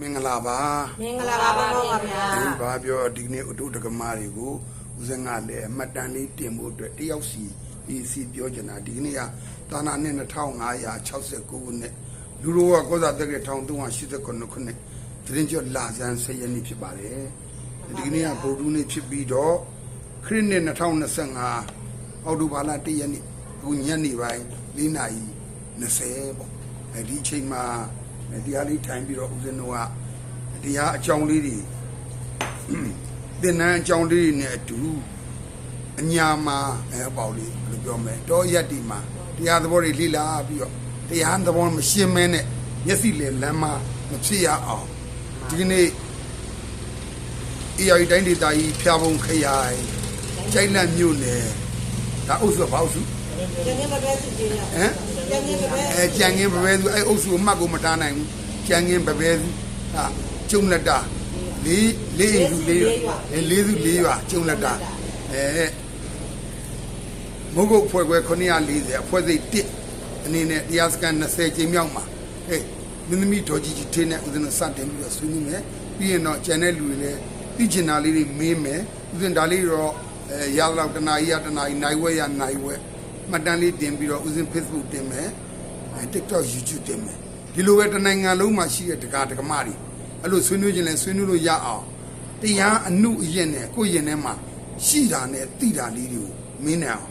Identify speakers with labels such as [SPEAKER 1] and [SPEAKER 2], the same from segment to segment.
[SPEAKER 1] မင်္ဂလာပါ
[SPEAKER 2] မင်္ဂလာပါပါဗျာ
[SPEAKER 1] ဒီဘာပြောဒီကနေ့အတုဒကမာတွေကိုဦးဇင်းကလည်းအမှတ်တမ်းလေးတင်ဖို့အတွက်တယောက်စီဒီစီပြောချင်တာဒီကနေ့ကတာနာနဲ့2569ခုနှစ်လူတော်ကကောဇာတက်က1389ခုနှစ်သတင်းကျော်လာဇန်ဆယ်ရက်နေ့ဖြစ်ပါတယ်ဒီကနေ့ကဗုဒ္ဓနေ့ဖြစ်ပြီးတော့ခရစ်နှစ်2025အောက်တိုဘာလ1ရက်နေ့အခုညနေပိုင်း4နာရီ20ပေါ့အဲဒီအချိန်မှာ တရားလေးထိုင်ပြီးတော့ဦးဇင်းတို့ကတရားအကြောင်းလေးတွေ သင်္นานအကြောင်းလေးတွေနဲ့အတူအညာမှာအဲပေါ့လေးဘယ်လိုပြောမလဲတောရက်ဒီမှာတရားသဘောတွေလိလာပြီးတော့တရားသဘောမရှင်းမဲနဲ့မျက်စိလေလမ်းမမဖြစ်ရအောင်ဒီကနေ့အေရီတိုင်းဒေသကြီးဖျားပုံခရိုင်ကျိုင်းလန့်မြို့နယ်ဒါအုပ်စုကဘာအုပ်စု
[SPEAKER 2] ကျန်နေမပဲစီကြီးရ
[SPEAKER 1] ဟမ်
[SPEAKER 2] ကျန်နေမပဲ
[SPEAKER 1] အဲကြံငင်းပပဲစုအဲအုပ်စုကိုမှတ်ကိုမတားနိုင်ဘူးကြံငင်းပပဲစုဟာကျုံလက်တာလေးလေးအိမ်စုလေးအဲလေးစုလေးရွာကျုံလက်တာအဲမုတ်ကုတ်ဖွဲ့ခွဲ940အဖွဲ့စိတ်1အနေနဲ့တရားစကန်20ကျင်းမြောက်မှာဟေးမင်းသမီးတော်ကြီးကြီးထင်းနဲ့ဦးဇင်းတို့စတင်ပြီးတော့ဆွေးနွေးမယ်ပြီးရင်တော့ကျန်တဲ့လူတွေလည်းသိချင်တာလေးတွေမေးမယ်ဦးဇင်းဒါလေးတော့အဲရတော့တနာကြီးရတနာကြီးနိုင်ဝဲရနိုင်ဝဲ မှတ်တမ်းလေးတင်ပြီးတော့ဦးဇင်း Facebook တင်မယ်အဲ TikTok YouTube တင်မယ်ဒီလိုပဲတနိုင်ငံလုံးမှာရှိတဲ့တကာတကမတွေအဲ့လိုဆွေးနွေးခြင်းလဲဆွေးနွေးလို့ရအောင်တရားအမှုအရင်နဲ့ကိုယ့်ရင်ထဲမှာရှိတာနဲ့သိတာလေးတွေကိုမင်းနဲ့အောင်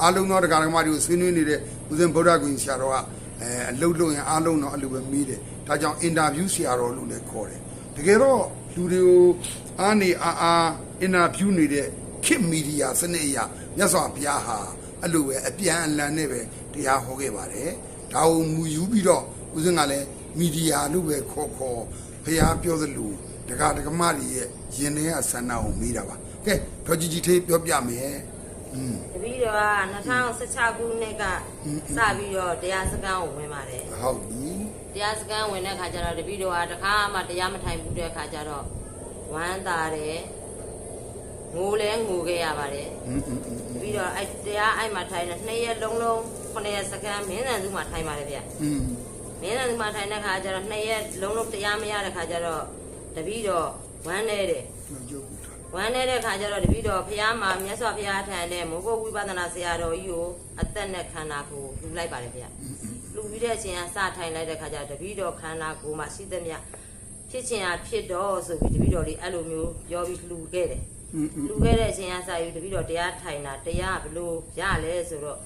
[SPEAKER 1] အားလုံးသောတကာတကမတွေကိုဆွေးနွေးနေတဲ့ဦးဇင်းဗုဒ္ဓဂုဏ်ဆရာတော်ကအဲအလုတ်လို့ရင်အားလုံးတော့အဲ့လိုပဲမေးတယ်ဒါကြောင့်အင်တာဗျူးဆရာတော်လို့လည်းခေါ်တယ်တကယ်တော့လူတွေကိုအားနေအားအားအင်တာဗျူးနေတဲ့ခေတ်မီဒီယာစနစ်အရမြတ်စွာဘုရားဟာ အဲ့လိုပဲအပြန်အလှန်နဲ့ပဲတရားဟောခဲ့ပါတယ်ဒါကိုမူယူပြီးတော့ဦးစင်းကလည်းမီဒီယာလို့ပဲခေါ်ခေါ်ဖះပြောသလိုဒကာဒကမတွေရဲ့ရင်ထဲကဆန္ဒကိုမေးတာပါကဲဒေါ်ကြီးကြီးသေးပြောပြမယ်อืม
[SPEAKER 3] တပီတော့2016ခုနှစ်ကစပြီးတော့တရားစခန်းကိုဝင်ပါတယ်
[SPEAKER 1] ဟုတ်ပြီ
[SPEAKER 3] တရားစခန်းဝင်တဲ့ခါကျတော့တပီတော့ကတခါမှတရားမထိုင်ဘူးတဲ့ခါကျတော့ဝမ်းသာတယ် ငိုလဲငိုခဲ့ရပါတယ်ပြီးတော့အဲ့တရားအဲ့မှာထိုင်နေနှစ်ရက်လုံးလုံးခုနှစ်ရက်စကန်မင်းနန်စုမှာထိုင်ပါတယ်ဗျမင်းနန်စုမှာထိုင်တဲ့ခါကျတော့နှစ်ရက်လုံးလုံးတရားမရတဲ့ခါကျတော့တပည့်တော်ဝမ်းနေတယ်ဝမ်းနေတဲ့ခါကျတော့တပည့်တော်ဖះမှာမြတ်စွာဘုရားထံနဲ့မိုးကုတ်ဝိပဿနာဆရာတော်ကြီးကိုအသက်နဲ့ခန္ဓာကိုလှူလိုက်ပါတယ်ဗျလှူပြီးတဲ့အချိန်ကစထိုင်လိုက်တဲ့ခါကျတော့တပည့်တော်ခန္ဓာကိုယ်မှာရှိသမျှဖြစ်ခြင်းအဖြစ်တော့ဆိုပြီးတပည့်တော်လေးအဲ့လိုမျိုးပြောပြီးလှူခဲ့တယ် လူခဲ့တဲ့အချိန်အစယူတပည့်တော်တရားထိုင်တာတရားဘလို့ရလဲဆိုတော့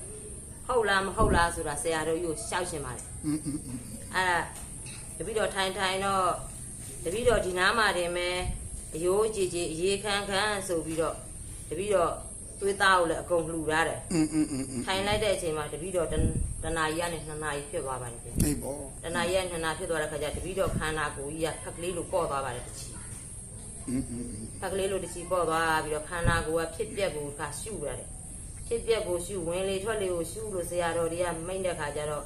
[SPEAKER 3] ဟုတ်လားမဟုတ်လားဆိုတာဆရာတော်ကြီးကိုရှောက်ရှင်ပါတယ်အဲ့ဒါတပည့်တော်ထိုင်ထိုင်တော့တပည့်တော်ဒီနားမှာတင်မယ်အယိုးကြီးကြီးအေးခန်းခန်းဆိုပြီးတော့တပည့်တော်သွေးသားကိုလည်းအကုန်လှူရတယ်ထိုင်လိုက်တဲ့အချိန်မှာတပည့်တော်တနာရီကနေနှစ်နာရီဖြစ်သွားပါတယ်တိ
[SPEAKER 1] တ်ပေါ့
[SPEAKER 3] တနာရီကနှစ်နာရီဖြစ်သွားတဲ့ခါကျတပည့်တော်ခန္ဓာကိုယ်ကြီးကဖက်ကလေးလိုကော့သွားပါတယ်တချီ ဖက်ကလေးလိုတချီပေါ့သွားပြီးတော့ခန္ဓာကိုယ်ကဖြစ်ပြက်ကိုကရှုရတယ်ဖြစ်ပြက်ကိုရှုဝင်လေထွက်လေကိုရှုလို့ဆရာတော်တွေကမိတ်တဲ့ခါကျတော့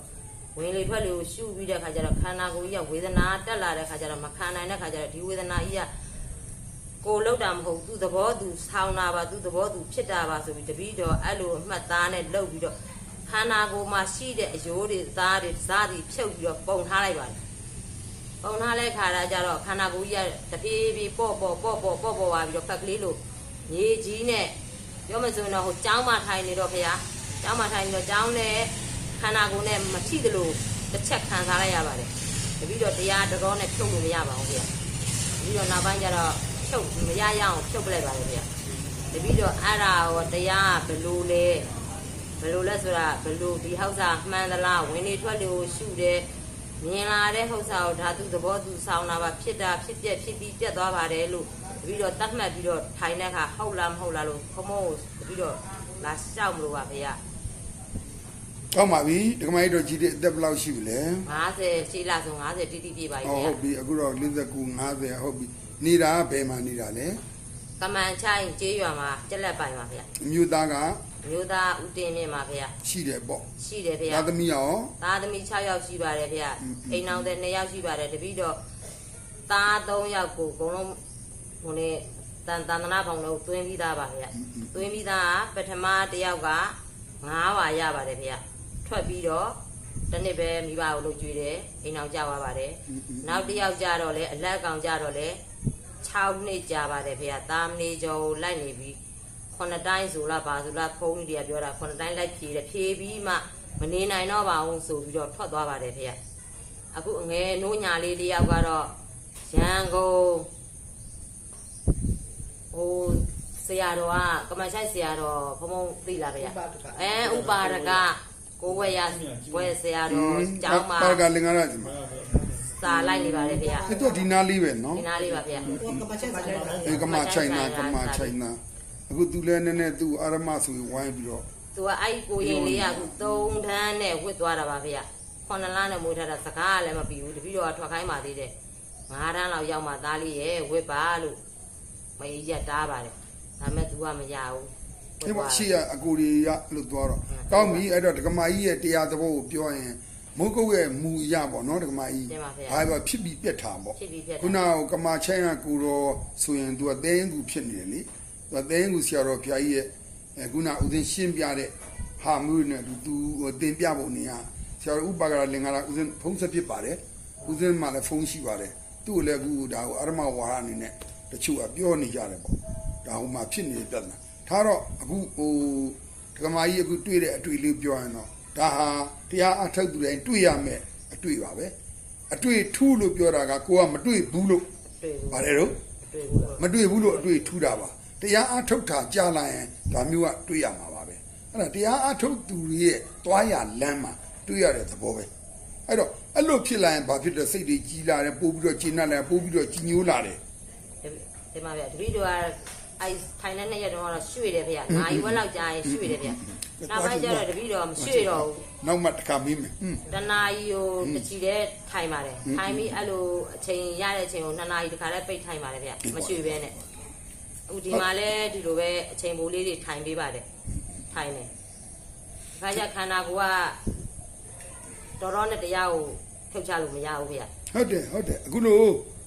[SPEAKER 3] ဝင်လေထွက်လေကိုရှုပြီးတဲ့ခါကျတော့ခန္ဓာကိုယ်ကြီးကဝေဒနာတက်လာတဲ့ခါကျတော့မခံနိုင်တဲ့ခါကျတော့ဒီဝေဒနာကြီးကကိုယ်လောက်တာမဟုတ်သူ့သဘောသူဆောင်းတာပါသူ့သဘောသူဖြစ်တာပါဆိုပြီးတပည့်တော်အဲ့လိုအမှတ်သားနဲ့လှုပ်ပြီးတော့ခန္ဓာကိုယ်မှာရှိတဲ့အယိုးတွေသားတွေစားတွေဖြုတ်ပြီးတော့ပုံထားလိုက်ပါတယ် ပုံထားလိုက်ခါတာကျတော့ခန္ဓာကိုယ်ကြီးကတပြေးပြေးပေါ့ပေါ့ပေါ့ပေါ့ပေါ့ပေါ့ပါပြီးတော့ဖက်ကလေးလိုညီကြီးနဲ့ပြောမစွန်းတော့ဟိုကျောင်းမှာထိုင်နေတော့ခင်ဗျာကျောင်းမှာထိုင်နေတော့ကျောင်းနဲ့ခန္ဓာကိုယ်နဲ့မထိသလိုတစ်ချက်ခံစားလိုက်ရပါတယ်တပည့်တော်တရားတော်နဲ့ဖြုတ်လို့မရပါဘူးခင်ဗျာပြီးတော့နောက်ပိုင်းကျတော့ဖြုတ်မရရအောင်ဖြုတ်ပလိုက်ပါလေဗျ။တပြီးတော့အဲ့ဒါရောတရားကဘယ်လိုလဲဘယ်လိုလဲဆိုတာဘယ်လိုဒီဟောက်စာမှန်သလားဝင်နေထွက်လို့ရှုတယ် မြင်လာတဲ့ဟောက်စာကိုဓာတုသဘောသူဆောင်းတာပါဖြစ်တာဖြစ်ပြက်ဖြစ်ပြီးပြက်သွားပါတယ်လို့တပြီးတော့တတ်မှတ်ပြီးတော့ထိုင်တဲ့အခါဟုတ်လားမဟုတ်လားလို့ခမောကိုတပြီးတော့လာရှောက်မလို့ပါဗျာ
[SPEAKER 1] ကောင်းပါပြီဒကမကြီးတို့ကြီးတဲ့အသက်ဘယ်လောက်ရှိပြီလဲ
[SPEAKER 3] 50ရှေးလာဆုံး50တိတိပြည့်ပါပြီ
[SPEAKER 1] ဟော
[SPEAKER 3] ဗျာ
[SPEAKER 1] ဟုတ်ပြီအခုတော့49 50ဟုတ်ပြီနေတာကဘယ်မှာနေတာလဲ
[SPEAKER 3] ကမန်ချိုင်းကျေးရွာမှာကြက်လက်ပိုင်ပါဗျာ
[SPEAKER 1] အမျိုးသားက
[SPEAKER 3] မျိုးသားဦးတင်မြင့်ပါဗျာ
[SPEAKER 1] ရှိတယ်ပေါ့
[SPEAKER 3] ရှိတယ်ဗျာ
[SPEAKER 1] သာသမီရော
[SPEAKER 3] သားသမီး6ယောက်ရှိပါတယ်ဗျာအိမ်အောင်တဲ့2ယောက်ရှိပါတယ်တပည့်တော့သား3ယောက်ကိုအကုန်လုံးဟိုနေတန်တန်တနာဖောင်လို့တွင်းပြီးသားပါဗျာတွင်းပြီးသားကပထမတစ်ယောက်က9ပါရပါတယ်ဗျာထွက်ပြီးတော့တတစ်နှစ်ပဲမိဘကိုလုပ်ကြွေးတယ်အိမ်အောင်ကြသွားပါတယ်နောက်တစ်ယောက်ကြတော့လေအလက်ကောင်ကြတော့လေ6နှစ်ကြာပါတယ်ဖေ။သားမနေကျော်ကိုလိုက်နေပြီး ခုနှစ်တိုင်းဆိုလားဘာဆိုလားဖုန်းကြီးတွေကပြောတာခုနှစ်တိုင်းလိုက်ဖြေတယ်ဖြေပြီးမှမနေနိုင်တော့ပါဘူးဆိုပြီးတော့ထွက်သွားပါတယ်ဖေ။အခုအငယ်နိုးညာလေးတစ်ယောက်ကတော့ရန်ကုန်ဟိုဆရာတော်ကကမဆိုင်ဆရာတော်ဘုံဘုံသိလားဗျာအဲဥပါရကကိုဝဲရဝဲဆရာတော်ကျောင်းမှာ
[SPEAKER 1] ပါကလင်္ကာရဒီမှာ
[SPEAKER 3] စာလိုက်နေပါတယ်ဗျာ
[SPEAKER 1] အဲ့တော့ဒီနားလေးပဲနော်
[SPEAKER 3] ဒီနားလေးပါဗျာ
[SPEAKER 2] ကိုကမချက်ဆိုင်တော့
[SPEAKER 1] အေကမချိုင်နာကမချိုင်နာ အခုသူလည်းနည်းနည်းသူအာရမဆိုဝိုင်းပြီးတော့
[SPEAKER 3] သူကအဲ့ကိုရင်လေးကအခု3ထန်းနဲ့ဝစ်သွားတာပါဗျာခုနှစ်လနဲ့မွေးထားတာစကားကလည်းမပြီးဘူးတပည့်တော်ကထွက်ခိုင်းပါသေးတယ်9ထန်းလောက်ရောက်မှသားလေးရဲ့ဝစ်ပါလို့မကြီးရတားပါတယ်ဒါမဲ့ तू ကမရဘူး
[SPEAKER 1] ဒီမှာရှိရအကူရီရလို့သွားတော့ကောင်းပြီအဲ့တော့ဒကမာကြီးရဲ့တရားသဘောကိုပြောရင်မုတ်ကုတ်ရဲ့မူအရပေါ့နော်ဒကမာကြီးဘာပဲဖြစ်ပြီးပြက်တာပေါ့
[SPEAKER 3] ဖြစ်ပြီးဖြစ်
[SPEAKER 1] ခုနကကမာချိုင်းကကိုတော့ဆိုရင်သူကသဲရင်ကူဖြစ်နေတယ်လေ သူကသဲရင်ကူဆရာတော်ဘုရားကြီးရဲ့အဲခုနဦးသိန်းရှင်းပြတဲ့ဟာမျိုးနဲ့သူသူတင်ပြဖို့နေရဆရာတော်ဥပါကရလင်္ကာရဦးသိန်းဖုံးဆက်ဖြစ်ပါတယ်ဦးသိန်းမှလည်းဖုံးရှိပါတယ်သူ့ကိုလည်းအခုဒါကိုအရမဝါရအနေနဲ့တချို့ကပြောနေကြတယ်ပေါ့ဒါဟိုမှာဖြစ်နေတဲ့ပြဿနာထားတော့အခုဟိုဒကမာကြီးအခုတွေ့တဲ့အတွေ့လေးပြောရင်တော့ဒါဟာတရားအထုတ်သူတိုင်းတွေ့ရမယ်အတွေ့ပါပဲအတွေ့ထူးလို့ပြောတာကကိုကမတွေ့ဘူးလို့
[SPEAKER 3] တွေ့ဘူး
[SPEAKER 1] ပါတယ်တော့
[SPEAKER 3] တွေ့ဘူး
[SPEAKER 1] မတွေ့ဘူးလို့အတွေ့ထူးတာပါ တရားအထုတ်တာကြားလာရင်ဒါမျိုးကတွေ့ရမှာပါပဲအဲ့ဒါတရားအထုတ်သူတွေရဲ့တွားရလမ်းမှာတွေ့ရတဲ့သဘောပဲအဲ့တော့အဲ့လိုဖြစ်လာရင်ဘာဖြစ်လဲစိတ်တွေကြီးလာတယ်ပို့ပြီးတော့ကျဉ်းလာတယ်ပို့ပြီးတော့ကြီးညိုးလာတယ်
[SPEAKER 3] ဒီမှာဗျာတပည့်တော်ကအဲ့ထိုင်တဲ့နေ့ရက်တော့ရွှေ့တယ်ဗျာနိုင်ဝက်လောက်ကြာရင်ရွှေ့တယ်ဗျာနောက်ပိုင်းကျတော့တပည့်တော်မရွှေ့တော့ဘူး
[SPEAKER 1] နောက်မှတစ်ခါမင်းမယ်ဟွန်း
[SPEAKER 3] တနာကြီးကိုတချီတဲ့ထိုင်ပါတယ်ထိုင်ပြီးအဲ့လိုအချိန်ရတဲ့အချိန်ကိုနှစ်နာရီတခါလဲပိတ်ထိုင်ပါတယ်ဗျမရွှေ့ဘဲနဲ့ အခုဒီမှာလဲဒီလိုပဲအချိန်ပိုလေးတွေထိုင်ပေးပါတယ်ထိုင်တယ်ခါကျခန္ဓာကိုယ်ကတော်တော်နဲ့တရားကိုဖြုတ်ချလို့မရဘူးဗျ
[SPEAKER 1] ဟုတ်တယ်ဟုတ်တယ်အခုလို့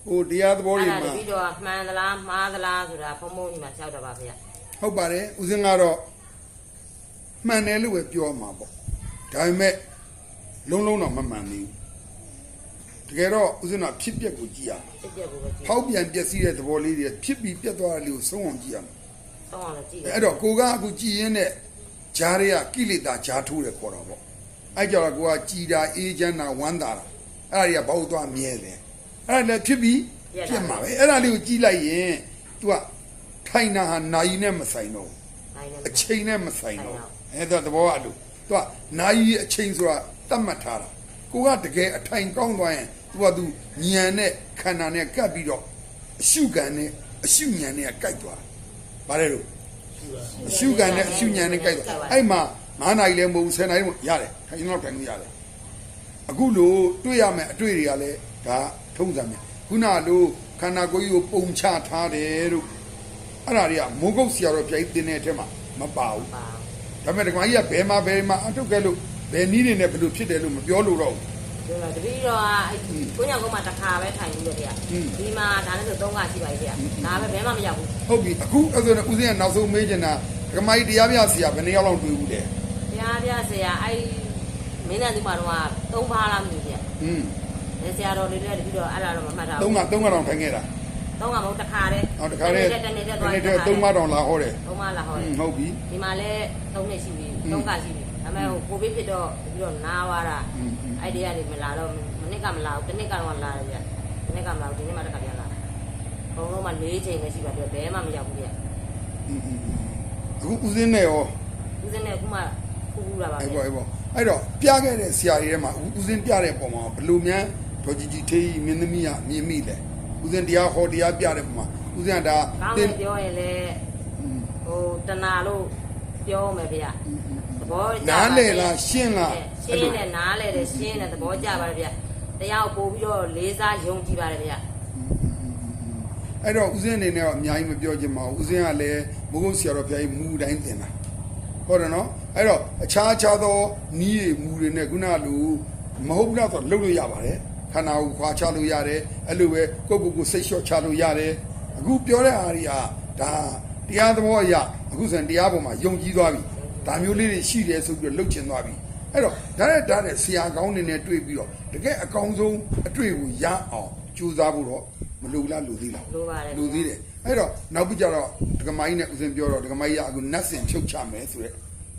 [SPEAKER 1] ဟိုတရားသဘောတွေ
[SPEAKER 3] အဲ့ဒါတ
[SPEAKER 1] မှာ
[SPEAKER 3] ပည့်တော်မှန်သလားမှားသလားဆိုတာဖုံဖုံကြီးမှာလျှောက်တာပါဗျ
[SPEAKER 1] ဟုတ်ပါတယ်ဦးစင်းကတော့မှန်တယ်လို့ပဲပြောမှာပေါ့ဒါပေမဲ့လုံးလုံးတော့မမှန်သေးဘူး တကယ်တော့ဦးစင်းကဖြစ်ပျက်ကိုကြည့်ရမှာ
[SPEAKER 3] စစ်ပြက်ကိုပဲကြည့်
[SPEAKER 1] ဖောက်ပြန်ပျက်စီးတဲ့သဘောလေးတွေဖြစ်ပြီးပြတ်သွားတဲ့လေးကိုဆုံးအောင်ကြည့်ရမယ်
[SPEAKER 3] ဆောင်းအောင်လည်းကြည့်
[SPEAKER 1] အဲ့တော့ကိုကအခုကြည်ရင်းနဲ့ဂျားတွေကကိလေသာဂျားထိုးတယ်ခေါ်တာပေါ့အဲ့ကြောင့်ကိုကကြည်တာအေးချမ်းတာဝမ်းသာတာအဲ့ဒါတွေကဘာလို့သွားမြဲလဲအဲ့ဒါလည်းဖြစ်ပြီးပြတ်မှာပဲအဲ့ဒါလေးကိုကြည်လိုက်ရင် तू ကထိုင်တာဟာနိုင်နဲ့မဆိုင်တော့ဘူး
[SPEAKER 3] နိုင်တယ်
[SPEAKER 1] အချိန်နဲ့မဆိုင်တော့အဲ့ဒါသဘောအတူ तू ကနိုင်အချိန်ဆိုတာတတ်မှတ်ထားတာကိုကတကယ်အထိုင်ကောင်းသွားရင် तू က तू ညံနဲ့ခန္ဓာနဲ့ကပ်ပြီးတော့အရှုခံနဲ့အရှုညံနဲ့ကပ်သွားဗါလဲလို့အရှုခံနဲ့အရှုညံနဲ့ကြိုက်တော့အဲ့မှာ9နိုင်လည်းမဟုတ်ဘူး10နိုင်လည်းမဟုတ်ရတယ်ခိုင်တော့ခိုင်လို့ရတယ်အခုလို့တွေ့ရမယ်အတွေ့တွေကလည်းဒါထုံးစံမယ်ခုနလိုခန္ဓာကိုယ်ကြီးကိုပုံချထားတယ်လို့အဲ့ဒါတွေကမိုးကုတ်ဆရာတော်ပြိုင်တင်တဲ့အထက်မှာမပါဘူး
[SPEAKER 3] ပါ
[SPEAKER 1] ဒါပေမဲ့ဒီကောင်ကြီးကဘယ်မှာဘယ်မှာအထုတ်ခဲ့လို့ဘယ်နည်းတွေနဲ့ဘယ်လိုဖြစ်တယ်လို့မပြောလို့တော့ဘူး
[SPEAKER 3] ဒီမှာတပည့်တော်ကအဲ့ကိုညောင်ကုန်းမှာတစ်ခါပဲထိုင်ပြီးတော့ဗျာ
[SPEAKER 1] ဟွန်း
[SPEAKER 3] ဒီမှာဒါနဲ့ဆို၃ခါရှိပါပြီဗျာဒါပဲဘယ်မှမရောက်ဘူး
[SPEAKER 1] ဟုတ်ပြီအခုအဲ့ဆိုရင်ဦးစင်းကနောက်ဆုံးမေးချင်တာဒီကောင်ကြီးတရားပြဆရာဘယ်နှစ်ယောက်လောက်တွေ့ဘူးလဲ
[SPEAKER 3] ဘုရားပြဆရာအဲ့မင်းနဲ့ဒီမှာတော့၃ပါးလားမသိဘူးဗျာ
[SPEAKER 1] ဟွန်း
[SPEAKER 3] လေဆရာတော်လေးလည်းတပည့်တော်အဲ့လာတော့မမှတ်တာ
[SPEAKER 1] သုံးကသုံးကတော့ထိုင်ခဲ့တာ
[SPEAKER 3] သုံးကမဟုတ်တစ်ခါတည်း
[SPEAKER 1] ဟောတခါတည်း
[SPEAKER 3] တနေ့တည်း
[SPEAKER 1] ဒီ
[SPEAKER 3] သွား
[SPEAKER 1] နေ့တည်းသုံးမတောင်လာဟောတယ်
[SPEAKER 3] သုံးပါလားဟော
[SPEAKER 1] ဟွ
[SPEAKER 3] တယ်
[SPEAKER 1] န်းဟုတ်ပြီ
[SPEAKER 3] ဒီမှာလည်း၃နှစ်ရှိပြီ၃ခါရှိပြီ ဒါပေမဲ့ဟိုကိုဗစ်ဖြစ်တော့ပြီးတော့နားသွားတာ
[SPEAKER 1] ဟွန်းဟွန်း
[SPEAKER 3] အဲ့ဒီကနေမလာတော့မနစ်ကမလာဘူးတစ်နှစ်ကတော့လာတယ်ဗျတစ်နှစ်ကမလာဘူးဒီနေ့မှတစ်ခါပြန်လာဘုံလုံးမှာ၄ချိန်ပဲရှိပါတော့ဘယ်မှမရောက်ဘူးဗျ
[SPEAKER 1] အခုဦးစင်းနဲ့ရော
[SPEAKER 3] ဦးစင်းနဲ့အခုမှခူးခူးလာပါ
[SPEAKER 1] အဲ့
[SPEAKER 3] ဗျ
[SPEAKER 1] ပေါ့အဲ့ပေါ့အဲ့တော့ပြခဲ့တဲ့ဆရာကြီးထဲမှာဦးစင်းပြတဲ့ပုံမှာဘယ်လိုများဒေါ်ကြီးကြီးထေးကြီးမင်းသမီးကမြင်မိလဲဦးစင်းတရားဟောတရားပြတဲ့ပုံမှာဦးစင်းကဒါ
[SPEAKER 3] ကောင်းတယ်ပြောရင်လည်းဟိုတနာလို့ပြောမယ်ဗျသ ဘောကျ
[SPEAKER 1] နားလေလားရှင်းလား
[SPEAKER 3] ရှင်းတယ်နားလေတယ်ရှင်းတယ်သဘောကျပါတယ်ဗျတရားကိုပို့ပြီးတော့လေးစားယုံကြည်ပါတယ်ဗျ
[SPEAKER 1] အဲ့တော့ဦးစင်းအနေနဲ့ကအများကြီးမပြောချင်ပါဘူးဦးစင်းကလည်းဘုကုတ်ဆရာတော်ဘုရားကြီးမူတိုင်းတင်တာဟုတ်တယ်နော်အဲ့တော့အခြားအခြားသောနီးရမူတွေနဲ့ခုနလိုမဟုတ်ဘူးလားဆိုတော့လုပ်လို့ရပါတယ်ခန္ဓာကိုခွာချလို့ရတယ်အဲ့လိုပဲကိုယ့်ကိုယ်ကိုစိတ်လျှော့ချလို့ရတယ်အခုပြောတဲ့အားကြီးဟာဒါတရားသဘောအရအခုဆိုရင်တရားပေါ်မှာယုံကြည်သွားပြီ ဒါမျိုးလေးတွေရှိတယ်ဆိုပြီးတော့လှုပ်ချင်သွားပြီအဲ့တော့ဒါနဲ့ဒါနဲ့ဆရာကောင်းနေနဲ့တွေ့ပြီးတော့တကယ်အကောင်းဆုံးအတွေ့ကိုရအောင်ကြိုးစားဖို့တော့မလိုလားလိုသေးလား
[SPEAKER 3] လိုပါတယ်
[SPEAKER 1] လူသေးတယ်အဲ့တော့နောက်ပြီးကြတော့ဒကမိုင်းနဲ့ဦးစင်ပြောတော့ဒကမိုင်းကအခုနတ်စင်ဖြုတ်ချမယ်ဆိုရက်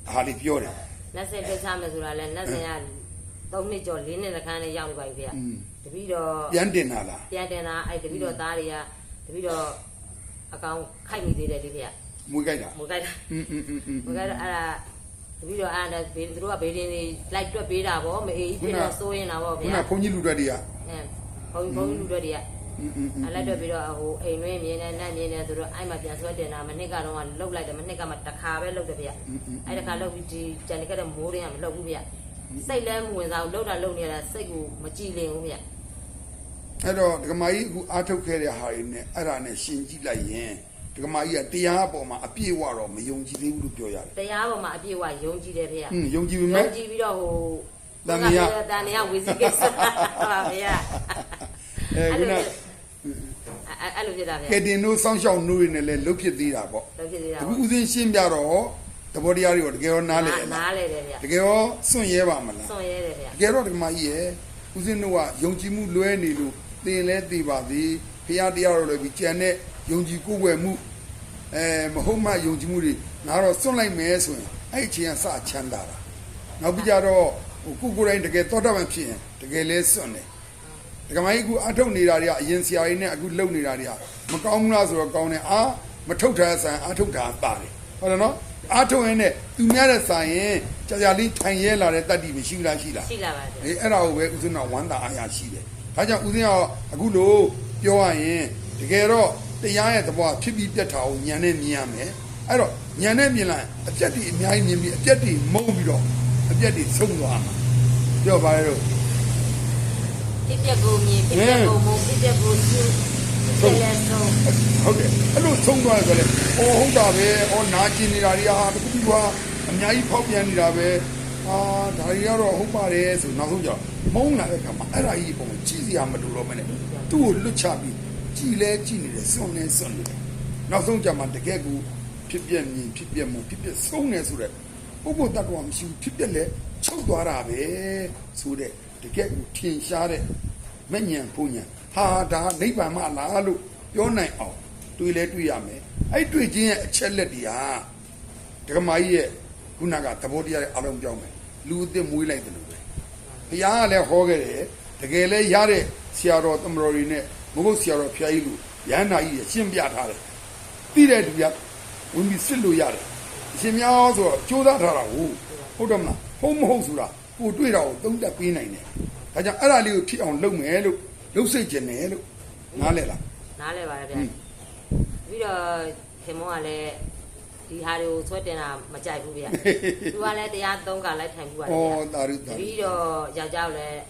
[SPEAKER 1] အားလေးပြောတယ်
[SPEAKER 3] လက်စင်ပြချမယ်ဆိုတာလဲလက်စင်က3နှစ်ကျော်4နှစ်တခန်းနဲ့ရောက်နေပါပြီဗျာတပီတော့
[SPEAKER 1] ပြန်တင်လာလား
[SPEAKER 3] ပြန်တင်တာအဲ့တပီတော့သားတွေကတပီတော့အကောင်ခိုက်နေသေးတယ်ဒီဗျာ
[SPEAKER 1] မွေးကြိုက်တာ
[SPEAKER 3] မွေးကြိုက်တာ
[SPEAKER 1] อืมอืมอืมอืม
[SPEAKER 3] မွေးကြိုက်တော့အဲ့ဒါတပီတော့အဲ့ဒါဘေးသူတို့ကဘေးဒင်းတွေလိုက်တွက်ပေးတာဗောမအေးဖြစ်တော့စိုးရင်တာဗော
[SPEAKER 1] ခု
[SPEAKER 3] ဗျာ
[SPEAKER 1] နဘုန်းကြီးလူတွေတွေက
[SPEAKER 3] အဲဘုံဘုံလူတွေတွေက
[SPEAKER 1] อืมอืมอืม
[SPEAKER 3] အဲ့လိုက်တွက်ပြီးတော့ဟိုအိမ်တွင်းမြင်နေနတ်မြင်နေဆိုတော့အဲ့မှာပြန်ဆွဲတင်တာမနှစ်ကတော့လှုပ်လိုက်တယ်မနှစ်ကမှတစ်ခါပဲလှုပ်တယ်ဗျာအဲ့တစ်ခါလှုပ်ပြီးဒီကြံနေခဲ့တဲ့မိုးတွေကမလှုပ်ဘူးဗျာစိတ်လည်းမဝင်စားဘူးလှုပ်တာလှုပ်နေရတာစိတ်ကိုမကြည်လင်ဘူးဗျာ
[SPEAKER 1] အဲ့တော့ဒကမာကြီးအခုအားထုတ်ခဲ့တဲ့ဟာတွေနဲ့အဲ့ဒါနဲ့ရှင်းကြည့်လိုက်ရင် ဒကမာကြီးကတရားအပေါ်မှာအပြည့်အဝတော့မယုံကြည်သေးဘူးလို့ပြောရတယ်
[SPEAKER 3] တရားပေါ်မှာအပြည့်အဝယုံကြည်တယ်ဖေ။
[SPEAKER 1] อืมယုံကြည်ပေ
[SPEAKER 3] ယုံ
[SPEAKER 1] မဲ့
[SPEAKER 3] ကြည်ပြီးတော့ဟို
[SPEAKER 1] တန်တရား
[SPEAKER 3] တန်တရားဝေစီကိစ္စပါဗျာ
[SPEAKER 1] အဲခုန
[SPEAKER 3] အဲ့အဲ့လိုဖြစ်တာဗျာ
[SPEAKER 1] ကဲတင်တို့စောင်းရှောက်နှိုးတွေနဲ့လည်းလုတ်ဖြစ်သေးတာပေါ့
[SPEAKER 3] လုံးဖြစ်သေးတာ
[SPEAKER 1] အခုဦးစင်းရှင်းပြတော့သဘောတရားတွေကိုတကယ်ရောနားလဲလား
[SPEAKER 3] နားလေတယ်ဗျာ
[SPEAKER 1] တကယ်ရောစွန့်ရဲပါမလား
[SPEAKER 3] စွန့်ရဲတယ်ဗျာ
[SPEAKER 1] တကယ်တော့ဒီမှာကြီးရယ်ဦးစင်းတို့ကယုံကြည်မှုလွဲနေလို့သင်လဲသိပါသည်ဖရာတရားတော်လည်းပြီးကြံတဲ့ ယုံကြည်ကိုယ်ွယ်မှုအဲမဟုတ်မှယုံကြည်မှုတွေငါတော့စွန့်လိုက်မယ်ဆိုရင်အဲ့အချိန်ကစချမ်းသာတာနောက်ပြီးကြတော့ဟိုကိုကိုယ်တိုင်တကယ်တောတာပန်ဖြစ်ရင်တကယ်လဲစွန့်တယ်ဒကမကြီးကအထုတ်နေတာတွေကအရင်ဆရာကြီးနဲ့အခုလုံနေတာတွေကမကောင်းဘူးလားဆိုတော့ကောင်းတယ်အာမထုတ်ထားဆန်အာထုတ်တာတာတယ်ဟုတ်တယ်နော်အာထုတ်ရင်နဲ့သူများတဲ့ဆိုင်ရင်ကြာကြာလေးထိုင်ရဲလာတဲ့တတ္တိမရှိဘူးလားရှိလား
[SPEAKER 3] ရှိလာပါတယ်
[SPEAKER 1] အေးအဲ့ဒါကိုပဲဦးဇင်းတော်ဝမ်းသာအားရရှိတယ်။ဒါကြောင့်ဦးဇင်းကအခုလို့ပြောရရင်တကယ်တော့ တရားရဲ့သဘောကဖြစ်ပြီးပြတ်တာကိုညံနဲ့မြင်ရမယ်။အဲ့တော့ညံနဲ့မြင်လိုက်အပြက်တွေအများကြီးမြင်ပြီးအပြက်တွေမုံပြီးတော့အပြက်တွေဆုံးသွားမှာ။ပြောပါလေတော့
[SPEAKER 3] ဖြစ်ပြကိုမြင်ဖြစ်ပြကိုမုံဖြစ်ပြကိုယူဖြစ်လဲဆုံး
[SPEAKER 1] ဟုတ်တယ်အဲ့လိုဆုံးသွားတယ်ဆိုလေအော်ဟုတ်တာပဲအော်နာကျင်နေတာတွေဟာတခုခုကအများကြီးဖောက်ပြန်နေတာပဲအာဒါတွေကတော့ဟုတ်ပါတယ်ဆိုနောက်ဆုံးကျတော့မုန်းလာတဲ့ခါမှာအဲ့ဒါကြီးပုံကြည့်စရာမလိုတော့မနဲ့သူ့ကိုလွတ်ချပြီး ကြည်လဲကြည်နေတယ်စွန့်လဲစွန့်နေတယ်နောက်ဆုံးကျမှတကယ်ကိုဖြစ်ပြမြင်ဖြစ်ပြမှုဖြစ်ပြဆုံးနေဆိုတဲ့ပုဂ္ဂိုလ်တ attva မရှိဘူးဖြစ်ပြလဲချုပ်သွားတာပဲဆိုတဲ့တကယ်ကိုထင်ရှားတဲ့မညံဖုန်ညံဟာဒါနိဗ္ဗာန်မလားလို့ပြောနိုင်အောင်တွေးလဲတွေးရမယ်အဲ့တွေးခြင်းရဲ့အချက်လက်တွေဟာဒကမာကြီးရဲ့ခုနကသဘောတရားရဲ့အလုံးပြောင်းမယ်လူအစ်စ်မွေးလိုက်တယ်လို့ပဲဘုရားကလည်းဟောခဲ့တယ်တကယ်လဲရတဲ့ဆရာတော်သမတော်တွေနဲ့ မဟုတ်ဆရာတော်ဖျားကြီးလူရဟန္တာကြီးရရှင်းပြထားတယ်သိတဲ့သူကဝင်ပြီးစစ်လို့ရတယ်အရှင်များဆိုတော့ကြိုးစားထားတာဟုတ်ဟုတ်တယ်မလားဟုတ်မဟုတ်ဆိုတာကိုတွေ့တာကိုသုံးသက်ပေးနိုင်တယ်ဒါကြောင့်အဲ့ဒါလေးကိုဖြစ်အောင်လုပ်မယ်လို့လုပ်စိတ်ကျင်တယ်လို့နားလဲလား
[SPEAKER 3] နားလဲပါတယ်ဗျာပြီးတော့ခင်မောကလည်းဒီဟာတွေကိုဆွဲတင်တာမကြိုက်ဘူးဗျာသူကလည်းတရားသုံးကလိုက်ထိုင်ဘူးပါ
[SPEAKER 1] ဩ
[SPEAKER 3] ဗျာ
[SPEAKER 1] တာရုတာ
[SPEAKER 3] တ
[SPEAKER 1] ရု
[SPEAKER 3] ပြီးတော့ယောက်ျားကိုလည်း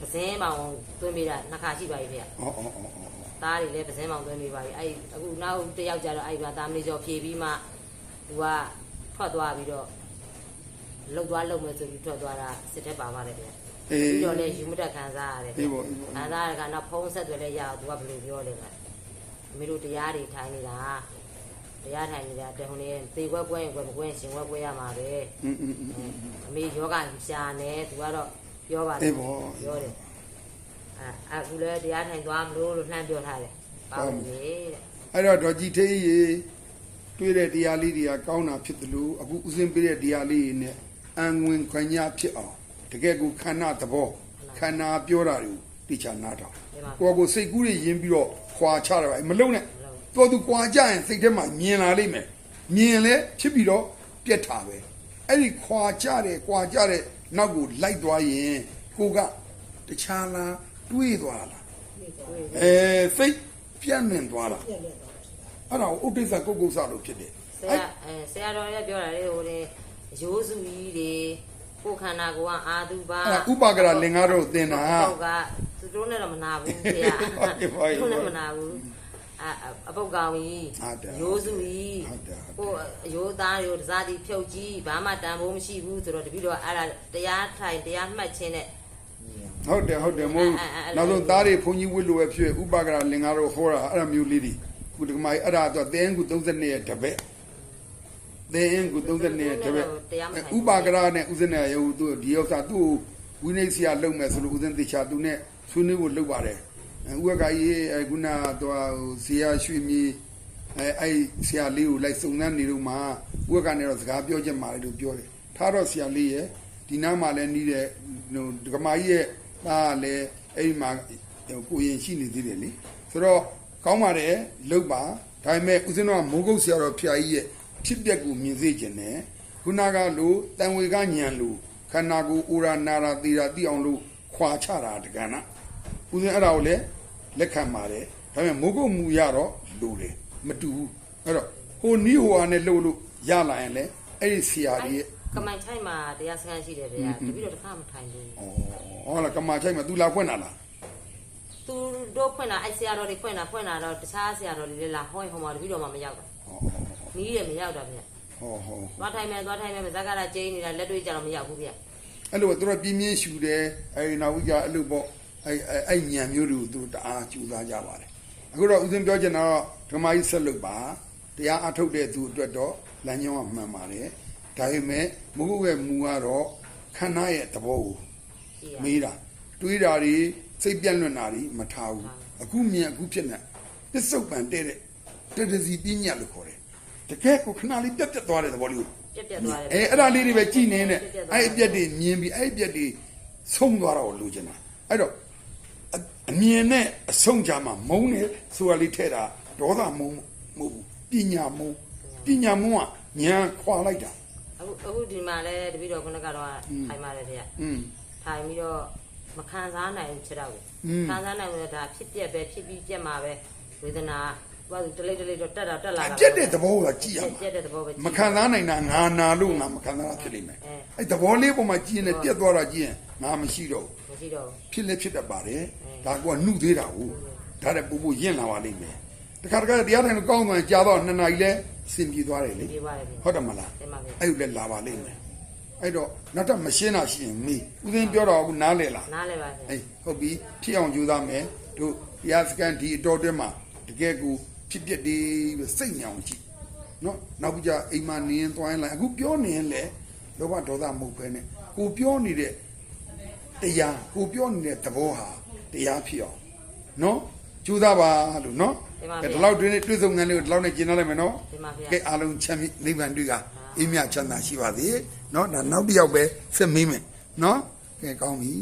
[SPEAKER 3] ပဇင်းပေါင်သွင်းပေးတာနှစ်ခါရှိပါပြီဗျ။
[SPEAKER 1] အော်အော်အော်အော်
[SPEAKER 3] သားတွေလည်းပဇင်းပေါင်သွင်းပေးပါပြီ။အဲ့အခုနောက်တစ်ယောက်ကြတော့အဲ့ဒါသားမလေးကျော်ဖြေပြီးမှသူကထွက်သွားပြီးတော့လှုပ်သွားလှုပ်မယ်ဆိုပြီးထွက်သွားတာစစ်တက်ပါပါတယ်ဗျ။
[SPEAKER 1] အေး
[SPEAKER 3] ပြီးတော့လည်းယူမတက်ခံစားရတယ်။
[SPEAKER 1] အေးပေါ့။
[SPEAKER 3] ခံစားရတာကနောက်ဖုံးဆက်သွယ်လည်းရအောင်သူကဘယ်လိုပြောလဲလဲ။အမေတို့တရားတွေထိုင်နေတာတရားထိုင်နေတာတဟိုနေသေခွက်ကွဲရင်ကွဲမကွဲရင်ရှင်ခွက်ကွဲရမှာပဲ။
[SPEAKER 1] အင်းအင်းအင်း
[SPEAKER 3] အမေယောဂရှာနေသူကတော့ ပြောပါတ
[SPEAKER 1] အေး
[SPEAKER 3] ယ်
[SPEAKER 1] ပေါ့
[SPEAKER 3] ပြောတယ်အဲအခုလည်းတရားထိုင်သွားမလို့လို့လှမ်းပြောထားတယ်ပါဝင်လေတဲ့
[SPEAKER 1] အဲ့တော့ဒေါ်ကြီးသေးရေတွေ့တဲ့တရားလေးတွေကကောင်းတာဖြစ်တယ်လို့အခုဥစဉ်ပေးတဲ့တရားလေးတွေနဲ့အံဝင်ခွညာဖြစ်အောင်တကယ်ကိုခန္ဓာသဘောခန္ဓာပြောတာတွေကိုတိချာနားထောင်
[SPEAKER 3] ဒီမှာ
[SPEAKER 1] ကိုယ့်ကိုယ်စိတ်ကူးတွေယဉ်ပြီးတော့ခွာချတာပဲမလုံးနဲ့တော်သူခွာကြရင်စိတ်ထဲမှာမြင်လာလိမ့်မယ်မြင်လဲဖြစ်ပြီးတော့ပြက်တာပဲအဲ့ဒီခွာကြတယ်ခွာကြတဲ့ နောက်ကိုလိုက်သွားရင်ကိုကတခြားလားတွေးသွားလားအဲစိတ်ပြန့်နှံ့သွားလား
[SPEAKER 2] ပြည့်နေတော့
[SPEAKER 1] အဲ့ဒါကိုဥဒိစ္စကုတ်ကုတ်ဆလို့ဖြစ်တယ်
[SPEAKER 3] ဆရာအဲဆရာတော်လည်းပြောတာလေဟိုလေရိုးစုကြီးတွေကိုယ်ခန္ဓာကိုယ်ကအာသူပါ
[SPEAKER 1] အဲ့ဒါဥပါကရလင်္ကာတို့သင်တာ
[SPEAKER 3] ဟုတ်ကသူတို့နဲ့တော့မနာဘူးဆရာ
[SPEAKER 1] ဟုတ်ကဲ့ပါ
[SPEAKER 3] သူတို့နဲ့မနာဘူး အအပုတ်ကောင်ကြီး
[SPEAKER 1] ဟုတ်တယ်
[SPEAKER 3] ရိုးစုကြီး
[SPEAKER 1] ဟုတ်တယ်ဟုတ်တယ်
[SPEAKER 3] ကိုယ်ရိုးသားရိုးတစားတီဖြုတ်ကြီးဘာမှတန်ဖိုးမရှိဘူးဆိုတော့တပည့်တော်အဲ့ဒါတရားထိုင်တရားမှတ်ခြင်းနဲ့
[SPEAKER 1] ဟုတ်တယ်ဟုတ်တယ်မဟုတ်
[SPEAKER 3] အဲ့အဲ့အဲ့
[SPEAKER 1] နောက်ဆုံးသားတွေဘုန်းကြီးဝတ်လို့ပဲဖြစ်ဥပါကရလင်္ကာတို့ဟောတာအဲ့ဒါမျိုးလေးတွေခုဒီကမိုင်အဲ့ဒါတော့သင်္ကူ32ရဲ့တပည့်သင်အင်းကို30နဲ့တပည့်ဥပါကရနဲ့ဥစဉ်နဲ့ရုပ်သူဒီဥစ္စာသူ့ဝိနည်းဆရာလုံမဲ့ဆိုလို့ဥစဉ်သေချာသူနဲ့ဆွေးနွေးဖို့လုပ်ပါတယ် ဥပကကြီးခုနတော့ဆရာရွှေမြေအဲအဲ့ဆရာလေးကိုလိုက်စုံစမ်းနေတော့မှဥပကနေတော့စကားပြောချက်မှာလေလို့ပြောတယ်ထားတော့ဆရာလေးရဲ့ဒီနားမှာလည်းနီးတဲ့ဟိုဒကမာကြီးရဲ့သားလည်းအဲ့ဒီမှာကိုရင်ရှိနေသေးတယ်လေဆိုတော့ကောင်းပါတယ်လုတ်ပါဒါပေမဲ့ဦးဇင်းတော်ကမိုးကုတ်ဆရာတော်ဖျာကြီးရဲ့ဖြစ်ပျက်ကိုမြင်စေခြင်းနဲ့ခုနကလိုတန်ဝေကညံလိုခန္ဓာကိုယ်အိုရာနာရာသေရာတိအောင်လို့ခွာချတာတကဏ္ဍဦးဇင်းအဲ့ဒါကိုလည်း လက်ခံပါတယ်ဒါပေမဲ့မိုးကုတ်မူရတော့လိုတယ်မတူဘူးအဲ့တော့ဟိုနီးဟိုဟာနဲ့လှုပ်လို့ရလာရင်လည်းအဲ့ဒီဆရာကြီးရဲ့
[SPEAKER 3] ကမိုင်ချိုက်မှာတရားစခန်းရှိတယ်ဗျာတပည့်တော်တစ်ခါမထိုင်ဘူး
[SPEAKER 1] ဩဟောလာကမာချိုက်မှာ तू လာဖွင့်တာလား
[SPEAKER 3] သူတို့ဖွင့်တာအဲ့ဆရာတော်တွေဖွင့်တာဖွင့်တာတော့တခြားဆရာတော်တွေလည်းလာဟောဟောမှာတပည့်တော်မှမရောက်တာ
[SPEAKER 1] ဟော
[SPEAKER 3] နီးတယ်မရောက်တာဗျာ
[SPEAKER 1] ဟောဟော
[SPEAKER 3] သွားထိုင်မယ်သွားထိုင်မယ်မဇက်ကလာကျင်းနေတာလက်တွေ့ကြတော့မရောက်ဘူးဗျာ
[SPEAKER 1] အဲ့လိုသူတို့ပြင်းပြင်းရှူတယ်အဲ့နောက်ဝိကအဲ့လိုပေါ့ အဲ့အဲ့အဲ့ညံမျိုးတွေကိုသူတို့တအားကျူသားကြပါတယ်အခုတော့ဦးစင်းပြောချင်တာတော့ဓမ္မကြီးဆက်လုပ်ပါတရားအထုတ်တဲ့သူအတွက်တော့လမ်းကြောင်းကမှန်ပါတယ်ဒါပေမဲ့မဟုတ်ရဲ့မူကတော့ခန္ဓာရဲ့သဘောကို
[SPEAKER 3] ရှိရ
[SPEAKER 1] မေးတာတွေးတာတွေစိတ်ပြန့်လွင့်တာတွေမထားဘူးအခုမြင်အခုဖြစ်နေပစ္စုပန်တဲ့တဲ့တတစီပညာလို့ခေါ်တယ်တကယ်ကိုခဏလေးပြတ်ပြတ်သွားတဲ့သဘောလေးကို
[SPEAKER 3] ပြက်ပြက်သွားတယ်
[SPEAKER 1] အဲအဲ့ဒါလေးတွေပဲကြည်နေနဲ့အဲ့အပြက်တွေမြင်ပြီးအဲ့အပြက်တွေဆုံးသွားတော့လိုချင်တာအဲ့တော့ အမြင်နဲ့အဆုံးကြမှာမုံနေဆိုတာလေးထဲတာဒေါသမုံမဟုတ်ဘူးပညာမုံပညာမုံကညာခွာလိုက်တာ
[SPEAKER 3] အခုအခုဒီမှာလဲတပည့်တော်ခုနကတော့ထိုင်ပါတယ်ဗျာ
[SPEAKER 1] อืม
[SPEAKER 3] ထိုင်ပြီးတော့မခံစားနိုင်ဖြစ်တော့
[SPEAKER 1] ဘူး
[SPEAKER 3] ခံစားနိုင်လို့ဒါဖြစ်ပြက်ပဲဖြစ်ပြီးပြက်မှာပဲဝေဒနာဘာလို့တလိတလိတော့တက်တာတက်လာတာ
[SPEAKER 1] ပြက်တဲ့သဘောကကြည်ရမှာ
[SPEAKER 3] ပြက်တဲ့သဘောပဲ
[SPEAKER 1] မခံစားနိုင်တာငါနာလို့ငါမခံစားဖြစ်နေမယ်
[SPEAKER 3] အဲ
[SPEAKER 1] သဘောလေးပေါ်မှာကြည်ရင်ပြက်သွားတာကြည်ရင်ငါမရှိတော့ဘူး
[SPEAKER 3] မရှိတော့ဘူး
[SPEAKER 1] ဖြစ်လဲဖြစ်တတ်ပါတယ်အ ဒါကနှုတ်သေးတာဟုတ်ဒါတဲ့ပူပူရင့်လာပါလိမ့်မယ်တခါတခါတရားထိုင်လို့ကောင်းသွားရင်ကြာတော့နှစ်နာရီလဲစင်ပြေသွားတယ်လေ
[SPEAKER 3] ဘူးပြေးပါတယ်ဗျာ
[SPEAKER 1] ဟုတ်တယ်မလား
[SPEAKER 3] တင်ပါဗျာ
[SPEAKER 1] အဲ့လိုလဲလာပါလိမ့်မယ်အဲ့တော့နောက်တော့မရှင်းတာရှိရင်မေးဦးသိန်းပြောတော့အခုနားလဲလား
[SPEAKER 3] နားလဲပါဗျာ
[SPEAKER 1] အေးဟုတ်ပြီဖြစ်အောင်ကြိုးစားမယ်တို့တရားစကန်ဒီအတော်တွင်းမှာတကယ်ကိုဖြစ်ပြတယ်ပဲစိတ်ညောင်ကြည့်နော်နောက်ပြီးကြအိမ်မှာနေရင်သွားရင်လိုက်အခုပြောနေရင်လေလောဘဒေါသမဟုတ်ပဲနဲ့ကိုပြောနေတဲ့တရားကိုပြောနေတဲ့သဘောဟာ တရားဖြစ်အောင်နော်ကြိုးစားပါလို့နော်ကဲဒီလောက်တွင်တွေ့ဆုံငန်းလေးကိုဒီလောက်နဲ့ကျင်းလာလိုက်မယ်နော်ကဲအားလုံးချမ်းမြေနိဗ္ဗာန်တွေ့တာအေးမြချမ်းသာရှိပါစေနော်ဒါနောက်တစ်ယောက်ပဲဆက်မင်းမယ်နော်ကဲကောင်းပြီ